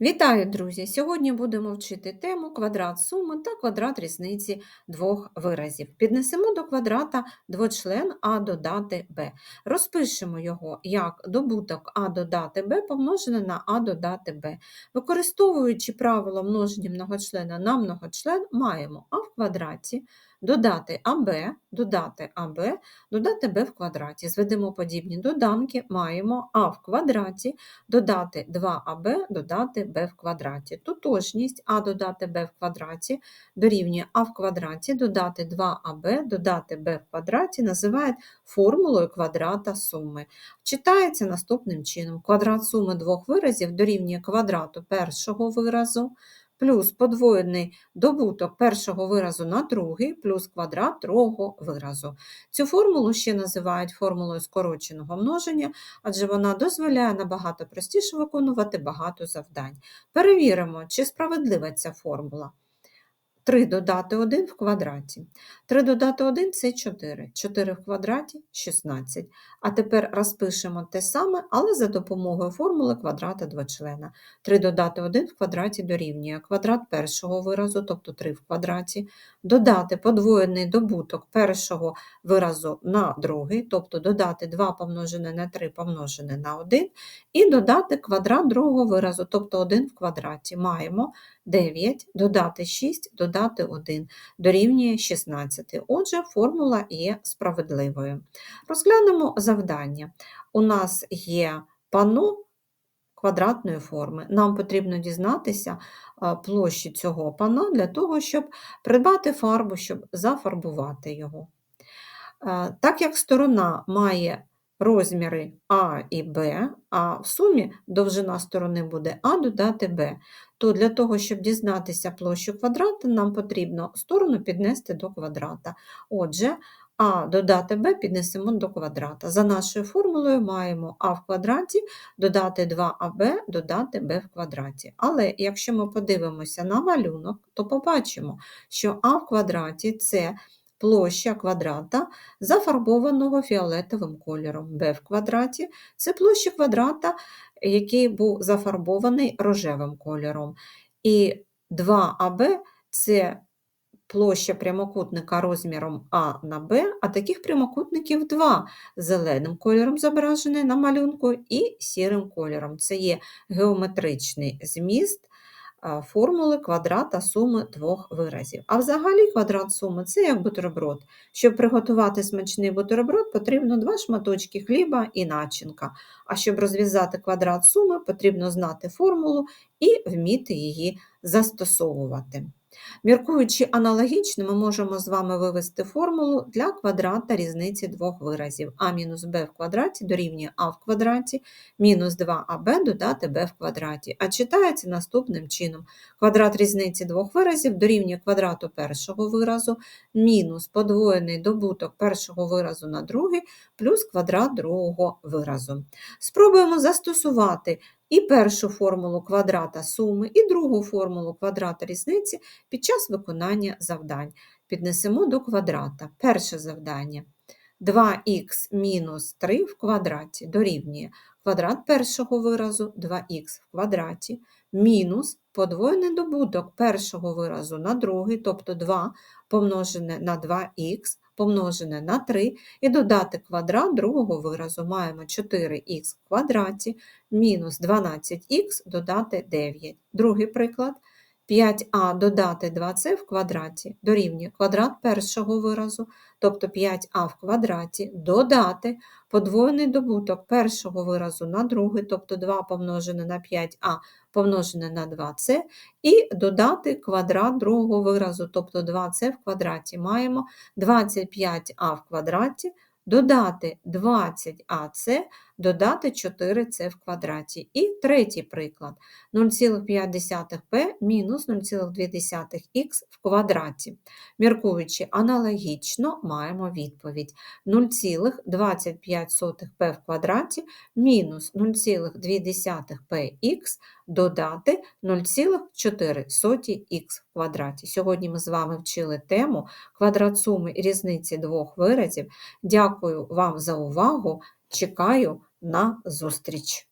Вітаю, друзі! Сьогодні будемо вчити тему квадрат суми та квадрат різниці двох виразів. Піднесемо до квадрата двочлен А додати Б. Розпишемо його як добуток А додати Б помножене на А додати Б. Використовуючи правило множення многочлена на многочлен, маємо А в квадраті додати АБ, додати АБ, додати Б в квадраті. Зведемо подібні доданки, маємо А в квадраті, додати 2АБ, додати Б в квадраті. Тотожність А додати Б в квадраті дорівнює А в квадраті, додати 2АБ, додати Б в квадраті називають формулою квадрата суми. Читається наступним чином: квадрат суми двох виразів дорівнює квадрату першого виразу плюс подвоєний добуток першого виразу на другий, плюс квадрат другого виразу. Цю формулу ще називають формулою скороченого множення, адже вона дозволяє набагато простіше виконувати багато завдань. Перевіримо, чи справедлива ця формула. 3 додати 1 в квадраті. 3 додати 1 це 4. 4 в квадраті 16. А тепер розпишемо те саме, але за допомогою формули квадрата двочлена. 3 додати 1 в квадраті дорівнює квадрат першого виразу, тобто 3 в квадраті, додати подвоєний добуток першого виразу на другий, тобто додати 2 помножене на 3 помножене на 1, і додати квадрат другого виразу, тобто 1 в квадраті. Маємо 9, додати 6, додати 1 дорівнює 16. Отже, формула є справедливою. Розглянемо завдання. У нас є пано квадратної форми. Нам потрібно дізнатися площі цього пано для того, щоб придбати фарбу, щоб зафарбувати його. Так як сторона має розміри А і Б, а в сумі довжина сторони буде А додати Б, то для того, щоб дізнатися площу квадрата, нам потрібно сторону піднести до квадрата. Отже, а додати b піднесемо до квадрата. За нашою формулою маємо а в квадраті додати 2аб, додати b в квадраті. Але якщо ми подивимося на малюнок, то побачимо, що а в квадраті це площа квадрата, зафарбованого фіолетовим кольором. b в квадраті це площа квадрата, який був зафарбований рожевим кольором. І 2аб це площа прямокутника розміром А на Б, а таких прямокутників два зеленим кольором зображений на малюнку і сірим кольором. Це є геометричний зміст формули квадрата суми двох виразів. А взагалі квадрат суми це як бутерброд. Щоб приготувати смачний бутерброд, потрібно два шматочки хліба і начинка. А щоб розв'язати квадрат суми, потрібно знати формулу і вміти її застосовувати. Міркуючи аналогічно, ми можемо з вами вивести формулу для квадрата різниці двох виразів. а мінус b в квадраті дорівнює а в квадраті, мінус 2аб додати b в квадраті. А читається наступним чином. Квадрат різниці двох виразів дорівнює квадрату першого виразу, мінус подвоєний добуток першого виразу на другий, плюс квадрат другого виразу. Спробуємо застосувати і першу формулу квадрата суми, і другу формулу квадрата різниці під час виконання завдань. Піднесемо до квадрата. Перше завдання. 2х мінус 3 в квадраті дорівнює квадрат першого виразу 2х в квадраті, мінус подвоєний добуток першого виразу на другий, тобто 2 помножене на 2х помножене на 3 і додати квадрат другого виразу. Маємо 4х в квадраті мінус 12х додати 9. Другий приклад. 5а додати 2c в квадраті дорівнює квадрат першого виразу, тобто 5а в квадраті додати подвоєний добуток першого виразу на другий, тобто 2 помножене на 5а помножене на 2c, і додати квадрат другого виразу, тобто 2c в квадраті. Маємо 25а в квадраті додати 20АС, додати 4С в квадраті. І третій приклад 0,5P мінус 0,2х в квадраті. Міркуючи аналогічно, маємо відповідь 0,25P в квадраті мінус 0,2px додати 0,4х в квадраті. Сьогодні ми з вами вчили тему квадрат суми різниці двох виразів. Дякую вам за увагу! Чекаю на зустріч!